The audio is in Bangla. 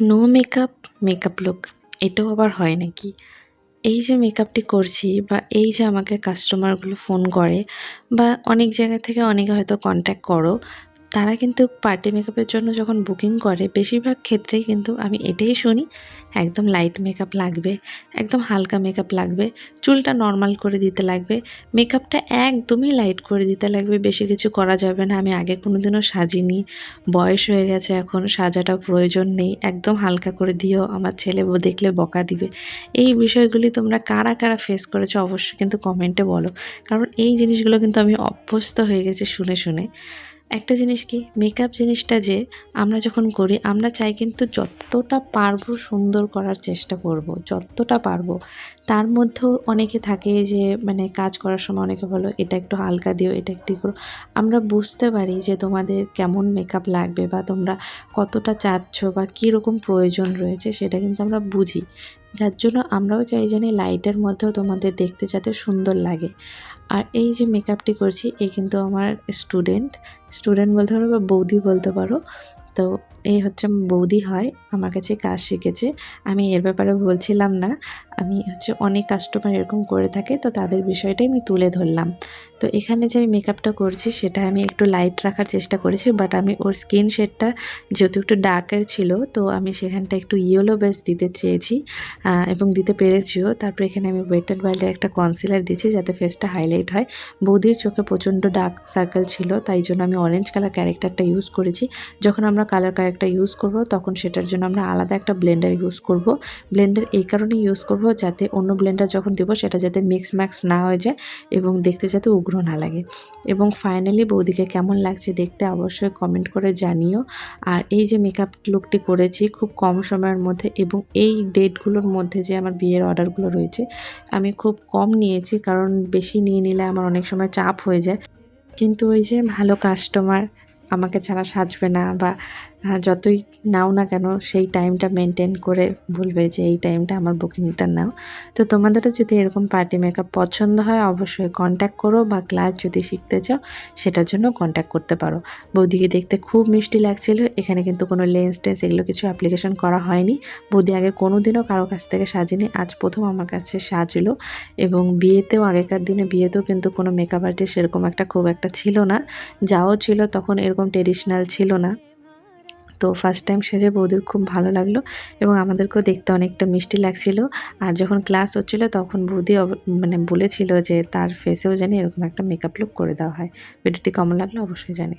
নো মেকআপ মেকআপ লুক এটাও আবার হয় নাকি? এই যে মেকআপটি করছি বা এই যে আমাকে কাস্টমারগুলো ফোন করে বা অনেক জায়গা থেকে অনেকে হয়তো কন্ট্যাক্ট করো তারা কিন্তু পার্টি মেকআপের জন্য যখন বুকিং করে, বেশিরভাগ ক্ষেত্রেই কিন্তু আমি এটাই শুনি, একদম লাইট মেকআপ লাগবে, একদম হালকা মেকআপ লাগবে, চুলটা নর্মাল করে দিতে লাগবে মেকআপটা একদমই লাইট করে দিতে লাগবে, বেশি কিছু করা যাবে না, আমি আগে কোনো দিনও সাজিনি, বয়স হয়ে গেছে এখন সাজাটা প্রয়োজন নেই, একদম হালকা করে দিও, আমার ছেলে দেখলে বকা দিবে। এই বিষয়গুলি তোমরা কারা কারা ফেস করেছ অবশ্যই কিন্তু কমেন্টে বলো, কারণ এই জিনিসগুলো কিন্তু আমি অভ্যস্ত হয়ে গেছি শুনে শুনে। একটা জিনিস কি মেকআপ জিনিসটা যে আমরা যখন করি, আমরা চাই কিন্তু যতটা পারব সুন্দর করার চেষ্টা করব, যতটা পারব। তার মধ্যেও অনেকে থাকে যে মানে কাজ করার সময় অনেকে বলো, এটা একটু হালকা দিও, এটা একটু করো। আমরা বুঝতে পারি যে তোমাদের কেমন মেকআপ লাগবে বা তোমরা কতটা চাচ্ছ বা কী রকম প্রয়োজন রয়েছে, সেটা কিন্তু আমরা বুঝি। যার জন্য আমরাও চাই জানি লাইটের মধ্যেও তোমাদের দেখতে যাতে সুন্দর লাগে। আর এই যে মেকআপটি করছি, এ কিন্তু আমার স্টুডেন্ট স্টুডেন্ট বলতে পারো বা বৌদি বলতে পারো। তো এই হচ্ছে বৌদি হয়, আমার কাছে কাজ শিখেছে। আমি এর ব্যাপারে বলছিলাম না। আমি হচ্ছে অনেক কাস্টমার এরকম করে থাকে, তো তাদের বিষয়টাই আমি তুলে ধরলাম। তো এখানে যে আমি মেকআপটা করছি, সেটা আমি একটু লাইট রাখার চেষ্টা করেছি বাট আমি ওর স্কিন শেডটা যেহেতু একটু ডার্কের ছিল, তো আমি সেখানটা একটু ইয়েলো বেস দিতে চেয়েছি এবং দিতে পেরেছিও। তারপরে এখানে আমি ওয়েট অ্যান্ড ওয়াইল্ডের একটা কনসিলার দিয়েছি, যাতে ফেসটা হাইলাইট হয়। বৌদির চোখে প্রচণ্ড ডার্ক সার্কেল ছিল, তাই জন্য আমি অরেঞ্জ কালার ক্যারেক্টারটা ইউজ করেছি। যখন আমরা কালার ক্যারেক্টার ইউজ করব, তখন সেটার জন্য আমরা আলাদা একটা ব্লেন্ডার ইউজ করব। ব্লেন্ডার এই কারণেই ইউজ করব যাতে অন্য ব্লেন্ডার যখন দেবো সেটা যাতে মিক্স ম্যাক্স না হয়ে যায় এবং দেখতে যাতে উগ্র না লাগে। এবং ফাইনালি বৌদিকে কেমন লাগছে দেখতে অবশ্যই কমেন্ট করে জানিও। আর এই যে মেকআপ লুকটি করেছি খুব কম সময়ের মধ্যে এবং এই ডেটগুলোর মধ্যে যে আমার বিয়ের অর্ডারগুলো রয়েছে, আমি খুব কম নিয়েছি কারণ বেশি নিয়ে নিলে আমার অনেক সময় চাপ হয়ে যায়। কিন্তু ওই যে ভালো কাস্টমার আমাকে ছাড়া সাজবে না বা যতই নাও না কেন, সেই টাইমটা মেনটেন করে বলবে যে এই টাইমটা আমার বুকিংটা নাও। তো তোমাদেরও যদি এরকম পার্টি মেকআপ পছন্দ হয়, অবশ্যই কন্ট্যাক্ট করো বা ক্লাস যদি শিখতে চাও, সেটার জন্য কন্ট্যাক্ট করতে পারো। বৌদিকে দেখতে খুব মিষ্টি লাগছিল। এখানে কিন্তু কোনো লেন্স টেন্স এগুলো কিছু অ্যাপ্লিকেশন করা হয়নি। বৌদি আগে কোনো দিনও কারও কাছ থেকে সাজিনি, আজ প্রথম আমার কাছে সাজলো। এবং বিয়েতেও, আগেকার দিনে বিয়েতেও কিন্তু কোনো মেকআপ আর্টিস্ট সেরকম একটা খুব একটা ছিল না। যাও ছিল তখন এরকম ট্রেডিশনাল ছিল না। তো ফার্স্ট টাইম সেজে বৌদির খুব ভালো লাগল এবং আমাদেরকেও দেখতে অনেকটা মিষ্টি লাগছিল। আর যখন ক্লাস হচ্ছিল তখন বৌদি মানে বলেছিল যে তার ফেসেও জানি এরকম একটা মেকআপ লুক করে দেওয়া হয়। ভিডিওটি কেমন লাগল? অবশ্যই জানি।